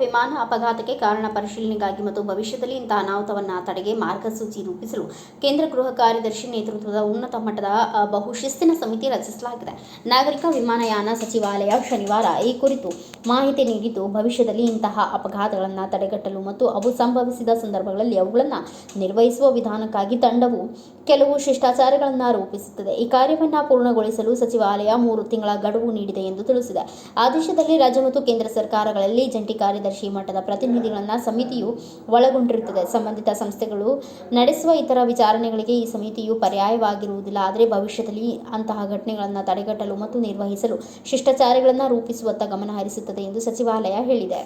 ವಿಮಾನ ಅಪಘಾತಕ್ಕೆ ಕಾರಣ ಪರಿಶೀಲನೆಗಾಗಿ ಮತ್ತು ಭವಿಷ್ಯದಲ್ಲಿ ಇಂತಹ ಅನಾಹುತವನ್ನು ತಡೆಗೆ ಮಾರ್ಗಸೂಚಿ ರೂಪಿಸಲು ಕೇಂದ್ರ ಗೃಹ ಕಾರ್ಯದರ್ಶಿ ನೇತೃತ್ವದ ಉನ್ನತ ಮಟ್ಟದ ಬಹುಶಿಸ್ತಿನ ಸಮಿತಿ ರಚಿಸಲಾಗಿದೆ. ನಾಗರಿಕ ವಿಮಾನಯಾನ ಸಚಿವಾಲಯ ಶನಿವಾರ ಈ ಕುರಿತು ಮಾಹಿತಿ ನೀಡಿದ್ದು, ಭವಿಷ್ಯದಲ್ಲಿ ಇಂತಹ ಅಪಘಾತಗಳನ್ನು ತಡೆಗಟ್ಟಲು ಮತ್ತು ಅವು ಸಂಭವಿಸಿದ ಸಂದರ್ಭಗಳಲ್ಲಿ ಅವುಗಳನ್ನು ನಿರ್ವಹಿಸುವ ವಿಧಾನಕ್ಕಾಗಿ ತಂಡವು ಕೆಲವು ಶಿಷ್ಟಾಚಾರಗಳನ್ನು ರೂಪಿಸುತ್ತದೆ. ಈ ಕಾರ್ಯವನ್ನು ಪೂರ್ಣಗೊಳಿಸಲು ಸಚಿವಾಲಯ ಮೂರು ತಿಂಗಳ ಗಡುವು ನೀಡಿದೆ ಎಂದು ತಿಳಿಸಿದೆ. ಆದೇಶದಲ್ಲಿ ರಾಜ್ಯ ಮತ್ತು ಕೇಂದ್ರ ಸರ್ಕಾರಗಳಲ್ಲಿ ಜಂಟಿ ಕಾರ್ಯದರ್ಶಿ ಮಟ್ಟದ ಪ್ರತಿನಿಧಿಗಳನ್ನು ಸಮಿತಿಯು ಒಳಗೊಂಡಿರುತ್ತದೆ. ಸಂಬಂಧಿತ ಸಂಸ್ಥೆಗಳು ನಡೆಸುವ ಇತರ ವಿಚಾರಣೆಗಳಿಗೆ ಈ ಸಮಿತಿಯು ಪರ್ಯಾಯವಾಗಿರುವುದಿಲ್ಲ. ಆದರೆ ಭವಿಷ್ಯದಲ್ಲಿ ಅಂತಹ ಘಟನೆಗಳನ್ನು ತಡೆಗಟ್ಟಲು ಮತ್ತು ನಿರ್ವಹಿಸಲು ಶಿಷ್ಟಾಚಾರಗಳನ್ನು ರೂಪಿಸುವತ್ತ ಗಮನ ಹರಿಸುತ್ತದೆ ಎಂದು ಸಚಿವಾಲಯ ಹೇಳಿದೆ.